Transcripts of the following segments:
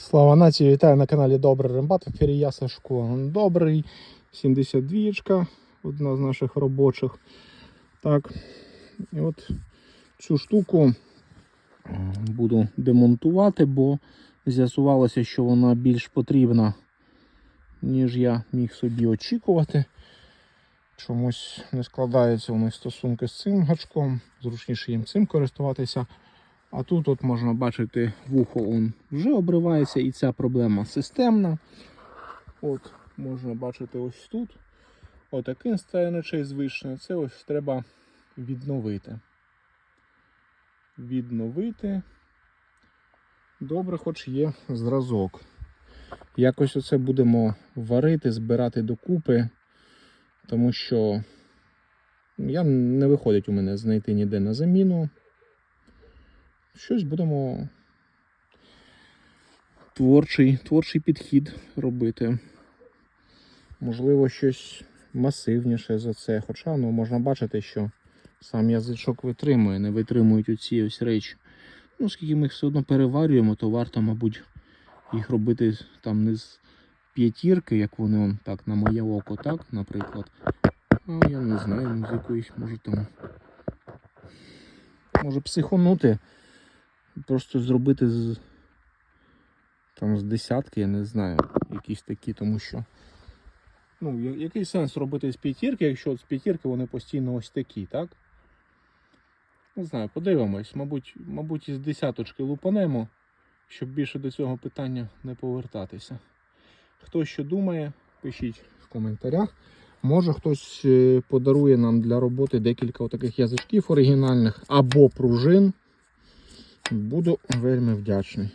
Слава нації, вітаю на каналі Добрий Рембат. В ефірі я Сашко Добрий, 72 одна з наших робочих. Так, і от цю штуку буду демонтувати, бо з'ясувалося, що вона більш потрібна, ніж я міг собі очікувати. Чомусь не складаються у них стосунки з цим гачком, зручніше їм цим користуватися. А тут от можна бачити вухо он вже обривається і ця проблема системна. От можна бачити ось тут. Отаким стає наче звичне. Це ось треба відновити. Відновити. Добре, хоч є зразок. Якось оце будемо варити, збирати докупи, тому що я не виходить у мене знайти ніде на заміну щось будемо творчий, творчий підхід робити. Можливо, щось масивніше за це. Хоча ну, можна бачити, що сам язичок витримує, не витримують оці ось речі. Ну, оскільки ми їх все одно переварюємо, то варто, мабуть, їх робити там не з п'ятірки, як вони он, так, на моє око, так, наприклад. А я не знаю, з якоїсь, може там. Може психонути. Просто зробити з там з десятки, я не знаю, якісь такі, тому що. Ну, який сенс робити з п'ятірки, якщо з п'ятірки вони постійно ось такі, так? Не знаю, подивимось. Мабуть, мабуть, із десяточки лупанемо, щоб більше до цього питання не повертатися. Хто що думає, пишіть в коментарях. Може хтось е, подарує нам для роботи декілька таких язичків оригінальних або пружин. Буду вельми вдячний.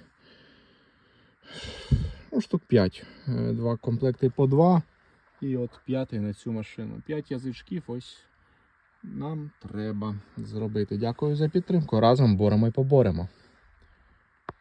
Ну, штук 5. Два комплекти по 2. І от п'ятий на цю машину. П'ять язичків ось нам треба зробити. Дякую за підтримку. Разом боремо і поборемо.